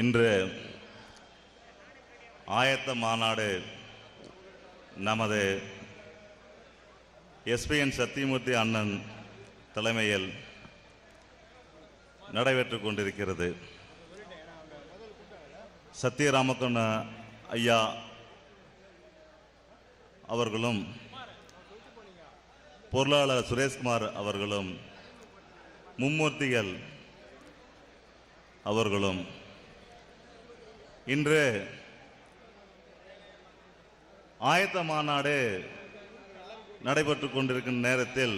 இன்று ஆயத்த மாநாடு நமது எஸ்பிஎன் சத்தியமூர்த்தி அண்ணன் தலைமையில் நடைபெற்று கொண்டிருக்கிறது. சத்தியராமக்கண்ண ஐயா அவர்களும் பொருளாளர் சுரேஷ்குமார் அவர்களும் மும்மூர்த்திகள் அவர்களும் இன்று ஆயத்த மாநாடு நடைபெற்று கொண்டிருக்கும் நேரத்தில்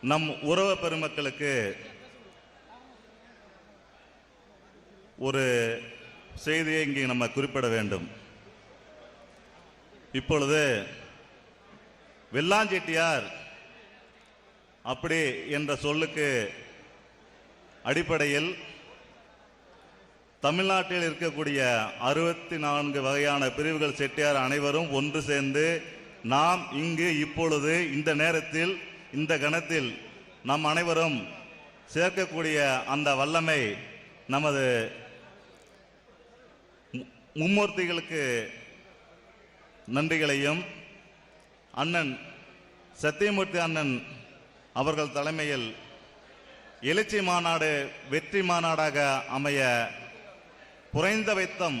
நம் உறவு பெருமக்களுக்கு ஒரு செய்தியை இங்கே நம்ம குறிப்பிட வேண்டும். இப்பொழுது வெள்ளாஞ்செட்டியார் அப்படி என்ற சொல்லுக்கு அடிப்படையில் தமிழ்நாட்டில் இருக்கக்கூடிய அறுபத்தி நான்கு வகையான பிரிவுகள் செட்டியார் அனைவரும் ஒன்று சேர்ந்து நாம் இங்கு இப்பொழுது இந்த நேரத்தில் இந்த கணத்தில் நம் அனைவரும் சேர்க்கக்கூடிய அந்த வல்லமை நமது மும்மூர்த்திகளுக்கு நன்றிகளையும் அண்ணன் சத்தியமூர்த்தி அண்ணன் அவர்கள் தலைமையில் எழுச்சி மாநாடு வெற்றி மாநாடாக அமைய குறைந்த வைத்தம்.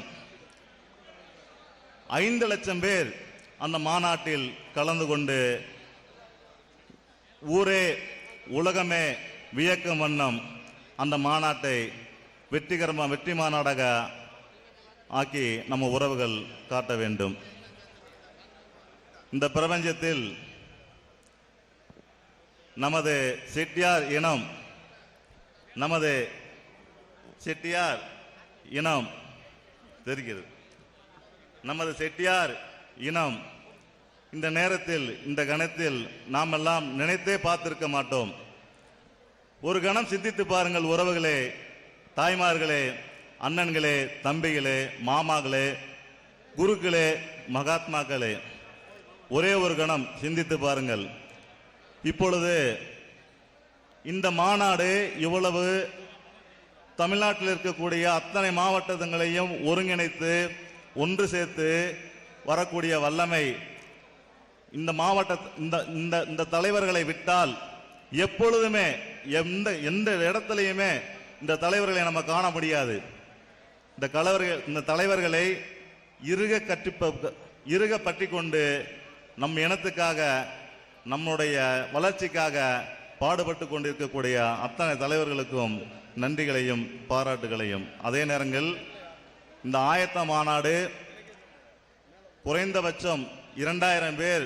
ஐந்து லட்சம் பேர் அந்த மாநாட்டில் கலந்து கொண்டு ஊரே உலகமே வியக்கும் வண்ணம் அந்த மாநாட்டை வெற்றிகரமாக வெற்றி மாநாடாக ஆக்கி நம்ம உறவுகள் காட்ட வேண்டும். இந்த பிரபஞ்சத்தில் நமது செட்டியார் இனம் நமது செட்டியார் இனம் தெரிகிறது. நமது செட்டியார் இனம். இந்த நேரத்தில் இந்த கணத்தில் நாம் எல்லாம் நினைத்தே பார்த்திருக்க மாட்டோம். ஒரு கணம் சிந்தித்து பாருங்கள் உறவுகளே தாய்மார்களே அண்ணன்களே தம்பிகளே மாமாகளே குருக்களே மகாத்மாக்களே. ஒரே ஒரு கணம் சிந்தித்து பாருங்கள். இப்பொழுது இந்த மாநாடு இவ்வளவு தமிழ்நாட்டில் இருக்கக்கூடிய அத்தனை மாவட்டங்களையும் ஒருங்கிணைத்து ஒன்று சேர்த்து வரக்கூடிய வல்லமை இந்த மாவட்ட இந்த இந்த இந்த தலைவர்களை விட்டால் எப்பொழுதுமே எந்த எந்த இடத்துலையுமே இந்த தலைவர்களை நம்ம காண முடியாது. இந்த கலவர்கள் இந்த தலைவர்களை இருக கட்டிப்ப இறுக பற்றி கொண்டு நம் இனத்துக்காக நம்முடைய வளர்ச்சிக்காக பாடுபட்டு கொண்டிருக்கக்கூடிய அத்தனை தலைவர்களுக்கும் நன்றிகளையும் பாராட்டுகளையும். அதே நேரங்கள் இந்த ஆயத்த மாநாடு குறைந்தபட்சம் இரண்டாயிரம் பேர்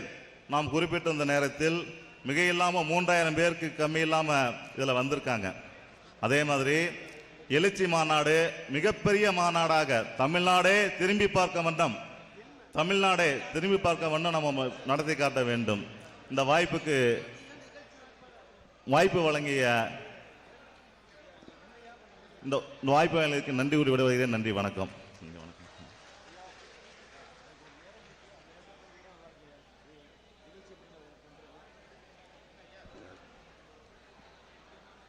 நாம் குறிப்பிட்டிருந்த நேரத்தில் மிக இல்லாமல் மூன்றாயிரம் பேருக்கு கம்மி இல்லாமல் இதில் வந்திருக்காங்க. அதே மாதிரி எழுச்சி மாநாடு மிகப்பெரிய மாநாடாக தமிழ்நாடே திரும்பி பார்க்க வண்ணம் தமிழ்நாடே திரும்பி பார்க்க வண்ணம் நம்ம நடத்தி காட்ட வேண்டும். இந்த வாய்ப்புக்கு வாய்ப்பு வழங்கிய இந்த இந்த வாய்ப்பு நன்றி கூறி விடுவதே நன்றி வணக்கம்.